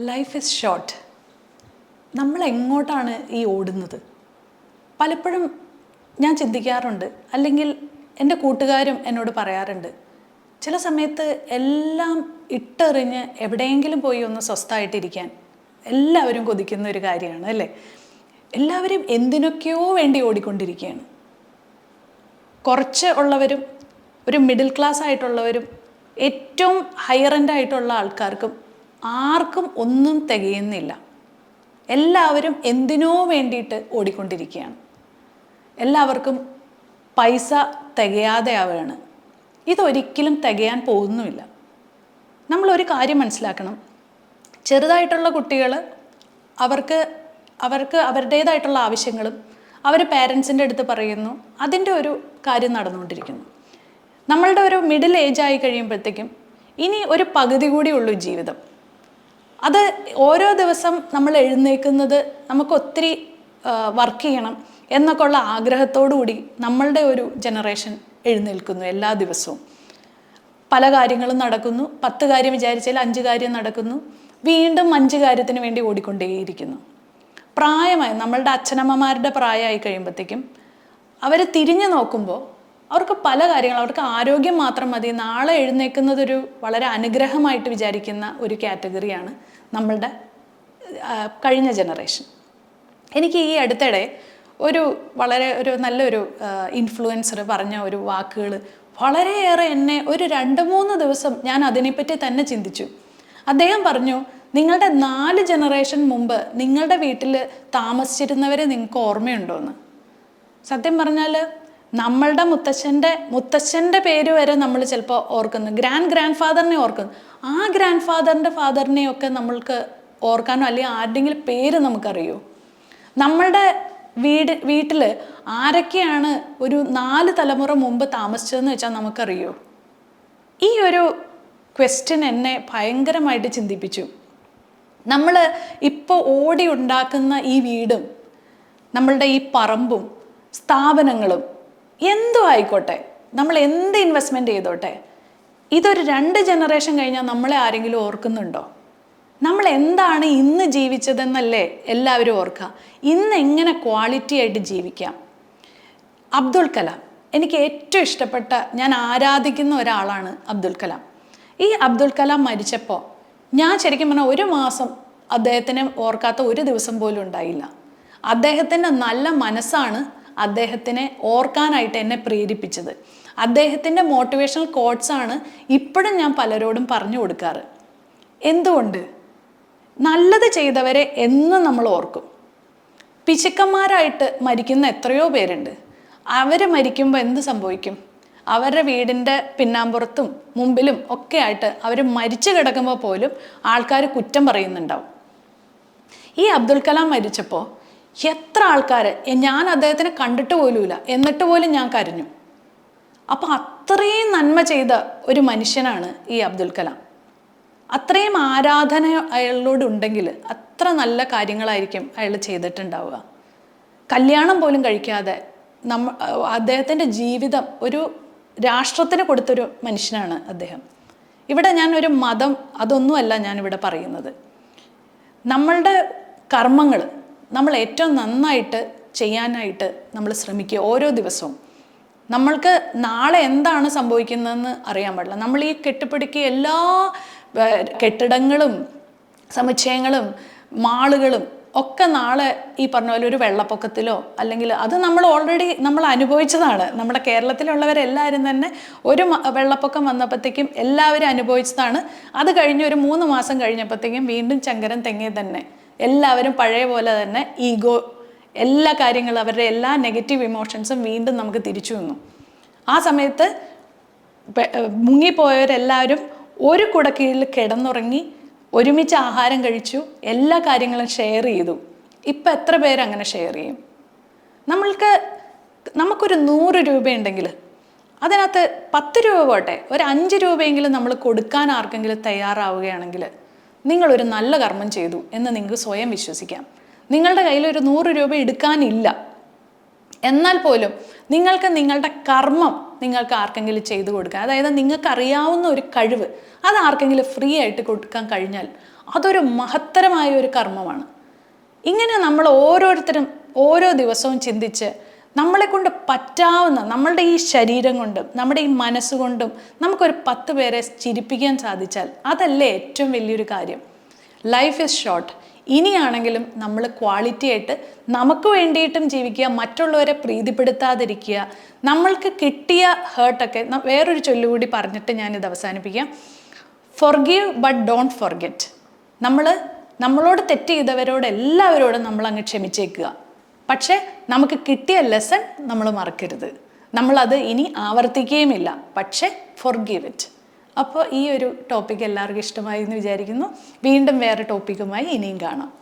Life is short നമ്മൾ എങ്ങോട്ടാണ് ഈ ഓടുന്നത്? പലപ്പോഴും ഞാൻ ചിന്തിക്കാറുണ്ട്. അല്ലെങ്കിൽ എന്റെ കൂട്ടുകാരും എന്നോട് പറയാറുണ്ട്. ചില സമയത്ത് എല്ലാം ഇട്ടെറിഞ്ഞ് എവിടെയെങ്കിലും പോയി ഒന്ന് സ്വസ്ഥമായിട്ടിരിക്കാൻ എല്ലാവരും കൊതിക്കുന്ന ഒരു കാര്യമാണ് അല്ലേ? എല്ലാവരും എന്തിനൊക്കെയോ വേണ്ടി ഓടിക്കൊണ്ടിരിക്കുകയാണ്. കുറച്ച് ഉള്ളവരും ഒരു മിഡിൽ ക്ലാസ് ആയിട്ടുള്ളവരും ഏറ്റവും ഹയർ എൻഡ് ആയിട്ടുള്ള ആൾക്കാർക്കും ആർക്കും ഒന്നും തികയുന്നില്ല. എല്ലാവരും എന്തിനോ വേണ്ടിയിട്ട് ഓടിക്കൊണ്ടിരിക്കുകയാണ്. എല്ലാവർക്കും പൈസ തികയാതെ ആവുകയാണ് ഇതൊരിക്കലും തികയാൻ പോകുന്നുമില്ല. നമ്മളൊരു കാര്യം മനസ്സിലാക്കണം. ചെറുതായിട്ടുള്ള കുട്ടികൾ അവർക്ക് അവർക്ക് അവരുടേതായിട്ടുള്ള ആവശ്യങ്ങളും അവർ പേരൻസിന്റെ അടുത്ത് പറയുന്നു. അതിന്റെ ഒരു കാര്യം നടന്നുകൊണ്ടിരിക്കുന്നു. നമ്മളുടെ ഒരു മിഡിൽ ഏജ് ആയി കഴിയുമ്പോഴത്തേക്കും ഇനി ഒരു പകുതി കൂടി ഉള്ളൂ ജീവിതം. അത് ഓരോ ദിവസം നമ്മൾ എഴുന്നേൽക്കുന്നത് നമുക്ക് ഒത്തിരി വർക്ക് ചെയ്യണം എന്നൊക്കെ ഉള്ള ആഗ്രഹത്തോടുകൂടി നമ്മളുടെ ഒരു ജനറേഷൻ എഴുന്നേൽക്കുന്നു എല്ലാ ദിവസവും. പല കാര്യങ്ങളും നടക്കുന്നു. പത്ത് കാര്യം വിചാരിച്ചാൽ അഞ്ച് കാര്യം നടക്കുന്നു. വീണ്ടും അഞ്ച് കാര്യത്തിന് വേണ്ടി ഓടിക്കൊണ്ടേയിരിക്കുന്നു. പ്രായമായി നമ്മളുടെ അച്ഛനമ്മമാരുടെ പ്രായമായി കഴിയുമ്പോഴത്തേക്കും അവർ തിരിഞ്ഞു നോക്കുമ്പോൾ അവർക്ക് പല കാര്യങ്ങളും അവർക്ക് ആരോഗ്യം മാത്രം മതി നാളെ എഴുന്നേൽക്കുന്നതൊരു വളരെ അനുഗ്രഹമായിട്ട് വിചാരിക്കുന്ന ഒരു കാറ്റഗറിയാണ് നമ്മളുടെ കഴിഞ്ഞ ജനറേഷൻ. എനിക്ക് ഈ അടുത്തിടെ ഒരു വളരെ ഒരു നല്ലൊരു ഇൻഫ്ലുവൻസർ പറഞ്ഞ ഒരു വാക്കുകൾ വളരെയേറെ എന്നെ ഒരു രണ്ട് മൂന്ന് ദിവസം ഞാൻ അതിനെപ്പറ്റി തന്നെ ചിന്തിച്ചു. അദ്ദേഹം പറഞ്ഞു നിങ്ങളുടെ നാല് ജനറേഷൻ മുമ്പ് നിങ്ങളുടെ വീട്ടിൽ താമസിച്ചിരുന്നവരെ നിങ്ങൾക്ക് ഓർമ്മയുണ്ടോയെന്ന് സത്യം പറഞ്ഞാൽ നമ്മളുടെ മുത്തച്ഛന്റെ മുത്തച്ഛന്റെ പേര് വരെ നമ്മൾ ചിലപ്പോൾ ഓർക്കുന്നു. ഗ്രാൻഡ് ഗ്രാൻഡ് ഫാദറിനെ ഓർക്കുന്നു. ആ ഗ്രാൻഡ് ഫാദറിന്റെ ഫാദറിനെയൊക്കെ നമ്മൾക്ക് ഓർക്കാനോ അല്ലെങ്കിൽ ആരുടെങ്കിലും പേര് നമുക്കറിയോ? നമ്മളുടെ വീട് വീട്ടിൽ ആരൊക്കെയാണ് ഒരു നാല് തലമുറ മുമ്പ് താമസിച്ചതെന്ന് വെച്ചാൽ നമുക്കറിയോ? ഈ ഒരു ക്വസ്റ്റ്യൻ എന്നെ ഭയങ്കരമായിട്ട് ചിന്തിപ്പിച്ചു. നമ്മൾ ഇപ്പോൾ ഓടി ഉണ്ടാക്കുന്ന ഈ വീടും നമ്മളുടെ ഈ പറമ്പും സ്ഥാപനങ്ങളും എന്തും ആയിക്കോട്ടെ. നമ്മൾ എന്ത് ഇൻവെസ്റ്റ്മെന്റ് ചെയ്തോട്ടെ. ഇതൊരു രണ്ട് ജനറേഷൻ കഴിഞ്ഞാൽ നമ്മളെ ആരെങ്കിലും ഓർക്കുന്നുണ്ടോ? നമ്മൾ എന്താണ് ഇന്ന് ജീവിച്ചതെന്നല്ലേ എല്ലാവരും ഓർക്കുക ഇന്ന് എങ്ങനെ ക്വാളിറ്റി ആയിട്ട് ജീവിക്കാം. അബ്ദുൽ കലാം. എനിക്ക് ഏറ്റവും ഇഷ്ടപ്പെട്ട ഞാൻ ആരാധിക്കുന്ന ഒരാളാണ് അബ്ദുൽ കലാം. ഈ അബ്ദുൽ കലാം മരിച്ചപ്പോൾ ഞാൻ ശരിക്കും പറഞ്ഞാൽ ഒരു മാസം അദ്ദേഹത്തിനെ ഓർക്കാത്ത ഒരു ദിവസം പോലും ഉണ്ടായില്ല. അദ്ദേഹത്തിന്റെ നല്ല മനസ്സാണ് അദ്ദേഹത്തിനെ ഓർക്കാനായിട്ട് എന്നെ പ്രേരിപ്പിച്ചത്. അദ്ദേഹത്തിന്റെ മോട്ടിവേഷണൽ കോട്ട്സാണ് ഇപ്പോഴും ഞാൻ പലരോടും പറഞ്ഞു കൊടുക്കാറ്. എന്തുകൊണ്ട്? നല്ലത് ചെയ്തവരെ എന്നും നമ്മൾ ഓർക്കും. പിശുക്കന്മാരായിട്ട് മരിക്കുന്ന എത്രയോ പേരുണ്ട്. അവർ മരിക്കുമ്പോൾ എന്ത് സംഭവിക്കും? അവരുടെ വീടിന്റെ പിന്നാമ്പുറത്തും മുമ്പിലും ഒക്കെ ആയിട്ട് അവർ മരിച്ചു കിടക്കുമ്പോൾ പോലും ആൾക്കാർ കുറ്റം പറയുന്നുണ്ടാവും. ഈ അബ്ദുൽ കലാം മരിച്ചപ്പോൾ എത്ര ആൾക്കാർ ഞാൻ അദ്ദേഹത്തിനെ കണ്ടിട്ട് പോലുമില്ല. എന്നിട്ട് പോലും ഞാൻ കരഞ്ഞു. അപ്പോൾ അത്രയും നന്മ ചെയ്ത ഒരു മനുഷ്യനാണ് ഈ അബ്ദുൽ കലാം. അത്രയും ആരാധന അയാളോട് ഉണ്ടെങ്കിൽ അത്ര നല്ല കാര്യങ്ങളായിരിക്കും അയാൾ ചെയ്തിട്ടുണ്ടാവുക. കല്യാണം പോലും കഴിക്കാതെ നമ്മ അദ്ദേഹത്തിന്റെ ജീവിതം ഒരു രാഷ്ട്രത്തിന് കൊടുത്തൊരു മനുഷ്യനാണ് അദ്ദേഹം. ഇവിടെ ഞാൻ ഒരു മതം അതൊന്നുമല്ല ഞാനിവിടെ പറയുന്നത്. നമ്മളുടെ കർമ്മങ്ങൾ നമ്മൾ ഏറ്റവും നന്നായിട്ട് ചെയ്യാനായിട്ട് നമ്മൾ ശ്രമിക്കുക ഓരോ ദിവസവും. നമ്മൾക്ക് നാളെ എന്താണ് സംഭവിക്കുന്നതെന്ന് അറിയാൻ പാടില്ല. നമ്മൾ ഈ കെട്ടിപ്പിടിക്കുക എല്ലാ കെട്ടിടങ്ങളും സമുച്ചയങ്ങളും മാളുകളും ഒക്കെ നാളെ ഈ പറഞ്ഞ പോലെ ഒരു വെള്ളപ്പൊക്കത്തിലോ അല്ലെങ്കിൽ അത് നമ്മൾ ഓൾറെഡി നമ്മൾ അനുഭവിച്ചതാണ്. നമ്മുടെ കേരളത്തിലുള്ളവരെല്ലാവരും തന്നെ ഒരു വെള്ളപ്പൊക്കം വന്നപ്പോഴത്തേക്കും എല്ലാവരും അനുഭവിച്ചതാണ്. അത് കഴിഞ്ഞ് ഒരു മൂന്ന് മാസം കഴിഞ്ഞപ്പോഴത്തേക്കും വീണ്ടും ചങ്കരൻ തെങ്ങേ തന്നെ. എല്ലാവരും പഴയ പോലെ തന്നെ ഈഗോ എല്ലാ കാര്യങ്ങളും അവരുടെ എല്ലാ നെഗറ്റീവ് ഇമോഷൻസും വീണ്ടും നമുക്ക് തിരിച്ചു വന്നു ആ സമയത്ത് മുങ്ങിപ്പോയവരെല്ലാവരും ഒരു കുടക്കീഴിൽ കിടന്നുറങ്ങി ഒരുമിച്ച് ആഹാരം കഴിച്ചു എല്ലാ കാര്യങ്ങളും ഷെയർ ചെയ്തു. ഇപ്പം എത്ര പേര് അങ്ങനെ ഷെയർ ചെയ്യും? നമ്മൾക്ക് നമുക്കൊരു നൂറ് രൂപയുണ്ടെങ്കിൽ അതിനകത്ത് പത്ത് രൂപ പോട്ടെ ഒരു അഞ്ച് രൂപയെങ്കിലും നമ്മൾ കൊടുക്കാൻ ആർക്കെങ്കിലും തയ്യാറാവുകയാണെങ്കിൽ നിങ്ങളൊരു നല്ല കർമ്മം ചെയ്തു എന്ന് നിങ്ങൾക്ക് സ്വയം വിശ്വസിക്കാം. നിങ്ങളുടെ കയ്യിൽ ഒരു നൂറ് രൂപ എടുക്കാനില്ല. എന്നാൽ പോലും നിങ്ങൾക്ക് നിങ്ങളുടെ കർമ്മം നിങ്ങൾക്ക് ആർക്കെങ്കിലും ചെയ്തു കൊടുക്കുക അതായത് നിങ്ങൾക്ക് അറിയാവുന്ന ഒരു കഴിവ് അത് ആർക്കെങ്കിലും ഫ്രീ ആയിട്ട് കൊടുക്കാൻ കഴിഞ്ഞാൽ അതൊരു മഹത്തരമായ ഒരു കർമ്മമാണ്. ഇങ്ങനെ നമ്മൾ ഓരോരുത്തരും ഓരോ ദിവസവും ചിന്തിച്ച് നമ്മളെ കൊണ്ട് പറ്റാവുന്ന നമ്മളുടെ ഈ ശരീരം കൊണ്ടും നമ്മുടെ ഈ മനസ്സുകൊണ്ടും നമുക്കൊരു പത്ത് പേരെ ചിരിപ്പിക്കാൻ സാധിച്ചാൽ അതല്ലേ ഏറ്റവും വലിയൊരു കാര്യം. ലൈഫ് ഇസ് ഷോർട്ട് ഇനിയാണെങ്കിലും നമ്മൾ ക്വാളിറ്റി ആയിട്ട് നമുക്ക് വേണ്ടിയിട്ടും ജീവിക്കുക മറ്റുള്ളവരെ പ്രീതിപ്പെടുത്താതിരിക്കുക നമ്മൾക്ക് കിട്ടിയ ഹേർട്ടൊക്കെ വേറൊരു ചൊല്ലുകൂടി പറഞ്ഞിട്ട് ഞാനിത് അവസാനിപ്പിക്കാം. ഫൊർഗീവ് ബട്ട് ഡോണ്ട് ഫൊർഗെറ്റ് നമ്മൾ നമ്മളോട് തെറ്റ് ചെയ്തവരോട് എല്ലാവരോടും നമ്മളങ്ങ് ക്ഷമിച്ചേക്കുക. പക്ഷേ നമുക്ക് കിട്ടിയ ലെസൺ നമ്മൾ മറക്കരുത്. നമ്മളത് ഇനി ആവർത്തിക്കുകയുമില്ല പക്ഷേ ഫൊർഗീവ് ഇറ്റ് അപ്പോൾ ഈ ഒരു ടോപ്പിക് എല്ലാവർക്കും ഇഷ്ടമായി എന്ന് വിചാരിക്കുന്നു. വീണ്ടും വേറെ ടോപ്പിക്കുമായി ഇനിയും കാണാം.